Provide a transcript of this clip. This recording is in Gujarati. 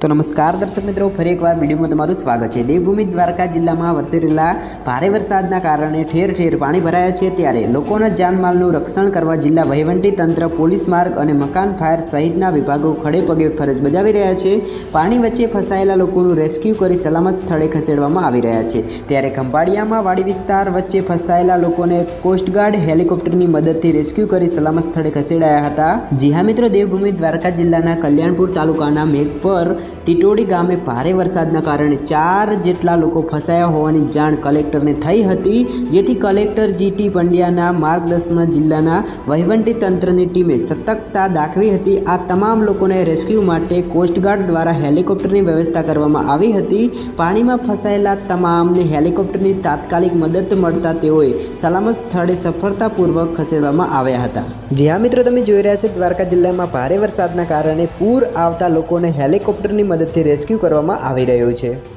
તો નમસ્કાર દર્શક મિત્રો, ફરી એકવાર વિડીયોમાં તમારું સ્વાગત છે. દેવભૂમિ દ્વારકા જિલ્લામાં વરસી રહેલા ભારે વરસાદના કારણે ઠેર ઠેર પાણી ભરાયા છે. ત્યારે લોકોના જાનમાલનું રક્ષણ કરવા જિલ્લા વહીવટી તંત્ર, પોલીસ માર્ગ અને મકાન ફાયર સહિતના વિભાગો ખડે પગે ફરજ બજાવી રહ્યા છે. પાણી વચ્ચે ફસાયેલા લોકોનું રેસ્ક્યુ કરી સલામત સ્થળે ખસેડવામાં આવી રહ્યા છે. ત્યારે ખંભાળિયામાં વાડી વિસ્તાર વચ્ચે ફસાયેલા લોકોને કોસ્ટગાર્ડ હેલિકોપ્ટરની મદદથી રેસ્ક્યુ કરી સલામત સ્થળે ખસેડાયા હતા. જી હા મિત્રો, દેવભૂમિ દ્વારકા જિલ્લાના કલ્યાણપુર તાલુકાના મેઘપર ટીટોડી ગામે ભારે વરસાદના કારણે ચાર જેટલા લોકો ફસાયા હોવાની જાણ કલેક્ટરને થઈ હતી, જેથી કલેક્ટર જીટી પંડ્યાના માર્ગદર્શનમાં જિલ્લાના વહીવટી તંત્રની ટીમે સતર્કતા દાખવી હતી. આ તમામ લોકોને રેસ્ક્યુ માટે કોસ્ટગાર્ડ દ્વારા હેલિકોપ્ટરની વ્યવસ્થા કરવામાં આવી હતી. પાણીમાં ફસાયેલા તમામને હેલિકોપ્ટરની તાત્કાલિક મદદ મળતા તેઓએ સલામત સ્થળે સફળતાપૂર્વક ખસેડવામાં આવ્યા હતા. જી હા મિત્રો, તમે જોઈ રહ્યા છો, દ્વારકા જિલ્લામાં ભારે વરસાદના કારણે પૂર આવતા લોકોને હેલિકોપ્ટરની મદદથી રેસ્ક્યુ કરવામાં આવી રહ્યું છે.